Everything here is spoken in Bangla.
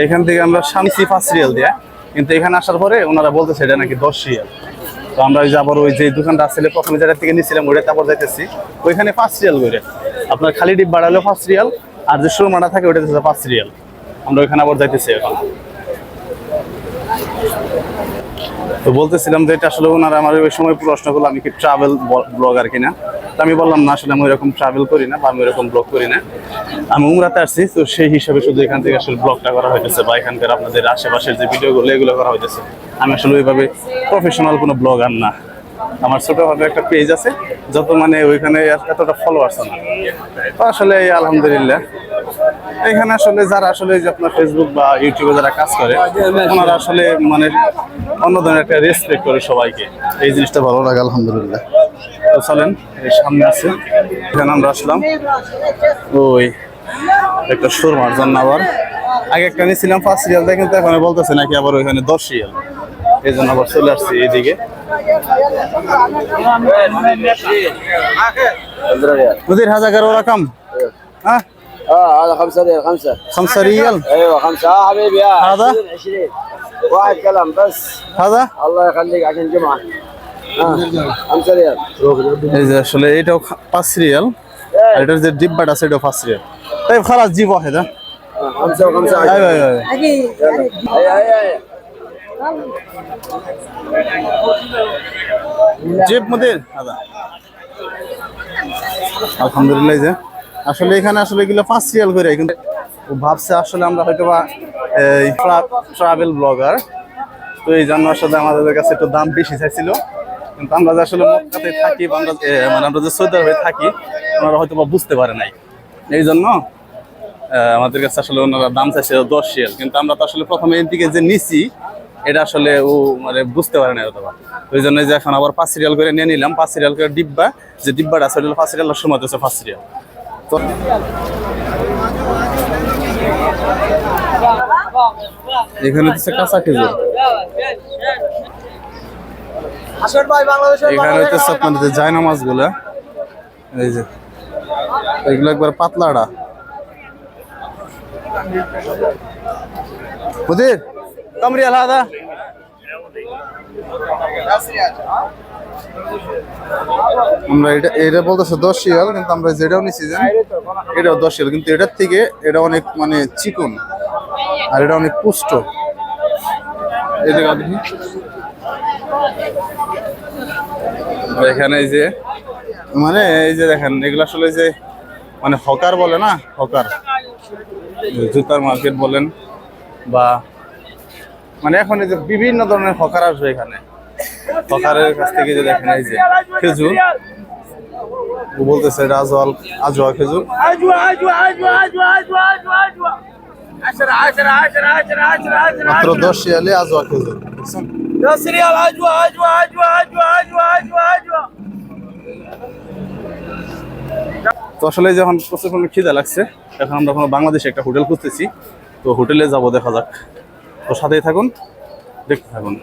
এখান থেকে আমরা শান্তি পাঁচ রিয়াল দেয়া, কিন্তু এখানে আসার পরে ওনারা বলতেছে এটা নাকি দশ রিয়াল। তো আমরা ওই যে আবার ওই যে দোকানটা আসলে প্রথমে যেটা থেকে নিয়েছিলাম ওইটা তারপর যাইতেছি। ওইখানে পাঁচ রিয়াল করে। আপনার খালি ডিপ বাড়ালো পাঁচ রিয়াল, আর যে সুরমাটা থাকে ওইটা পাঁচ রিয়াল। আমরা ওইখানে আবার যাইতেছি এখন। তো বলতেছিলাম যে এটা আসলে ওনারা আমার ওই সময় প্রশ্ন করল, আমি কি ট্রাভেল ব্লগার কিনা? আমি বললাম, না, আসলে আমি ওইরকম ট্রাভেল করি না বা আমি ওইরকম ব্লগ করি না। আমি উমরাতে আসছি, তো সেই হিসাবে শুধু এখান থেকে আসলে ব্লগটা করা হইতেছে বা এখানকার আপনাদের আশেপাশের যে ভিডিওগুলো, এগুলো করা হইতেছে। আমি আসলে ওইভাবে প্রফেশনাল কোনো ব্লগ ব্লগার না। আমার ছোটভাবে একটা পেজ আছে, যত মানে ওইখানে এতটা ফলোয়ার্স না। তো আসলে আলহামদুলিল্লাহ। এখানে আসলে যারা আসলে যে আপনার ফেসবুক বা ইউটিউবে যারা কাজ করে, ওনারা আসলে মানে অন্য ধরনের একটা রেসপেক্ট করে সবাইকে। এই জিনিসটা ভালো লাগে, আলহামদুলিল্লাহ। তো চলেন এই সামনে আছে এখানে আমরা আসলাম ওই একটা সুরমার জন্য আবার আগে একটা নিয়েছিলাম পাঁচ রিয়াল দেয় কিন্তু এখন বলতেছে নাকি আবার ওইখানে দশ রিয়াল এই জন্য আবার চলে আসছি এইদিকে مدير هذا قالوا رقم ها اه هذا خمسة ريال خمسة خمسة ريال ايوه خمسة اه حبيبي اه هذا؟ 20 20 واحد كلام بس هذا الله يخليك عشان جمعة اه خمسة ريال আসলে এটাও পাঁচ রিয়াল আর এটার যে ডিব্বাটা আছে এটাও পাঁচ রিয়াল তাই খালাস জি আলহামদুলিল্লাহ যে। আসলে এখানে আসলে ভাবছে আসলে আমরা হয়তো বা ট্রাভেল ব্লগার তো এই জন্য আসলে আমাদের কাছে একটু দাম বেশি চাইছিল। কিন্তু আমরা যে আসলে মক্কাতে থাকি বা মানে আমরা যে সৌদি আরবে থাকি, ওনারা হয়তো বা বুঝতে পারে নাই। এই জন্য আমাদের কাছে আসলে ওনারা দাম চাইছে দশ রিয়াল কিন্তু আমরা তো আসলে প্রথমে এর দিকে যে নিছি, এটা আসলে ও মানে বুঝতে পারে না অথবা ওই জন্য যে এখন আবার পাঁচ সিরিয়াল করে নিয়ে নিলাম, পাঁচ সিরিয়াল করে ডিব্বা, যে ডিব্বাটা ওটা পাঁচ সিরিয়াল সময় হচ্ছে পাঁচ সিরিয়াল তো এখানে হচ্ছে কাঁচা খেজুর। এখানে হচ্ছে আপনার যে জায়না মাছগুলো এই যে এগুলো একবার পাতলাটা মুদির কম রিয়াল হাদা। আমরা এটা এটা বলতেছে দশ রিয়াল কিন্তু আমরা যেটাও নিচ্ছি যে এটাও দশ রিয়াল কিন্তু এটার থেকে এটা অনেক মানে চিকন আর এটা অনেক পুষ্ট। এটা এখানে এই যে মানে এই যে দেখেন এগুলো আসলে যে মানে হকার বলে না? হকার। জুতার মার্কেট বলেন বা মানে এখন এই যে বিভিন্ন ধরনের হকার আসবে এখানে। হকারের কাছ থেকে যে দেখেন এই যে খেজুর। বলতেছে রাজওয়াল আজওয়া খেজুর। মাত্র দশ শিয়ালে আজওয়া খেজুর বুঝছেন? সিরিয়াল আজুয়া আজুয়া আজুয়া আজুয়া আজুয়া আজুয়া আজুয়া তো আসলে যখন প্রশাসনের খিদে লাগছে, এখন আমরা এখন বাংলাদেশে একটা হোটেল খুঁজতেছি। তো হোটেলে যাব, দেখা যাক। তো সাথেই থাকুন, দেখতে থাকুন।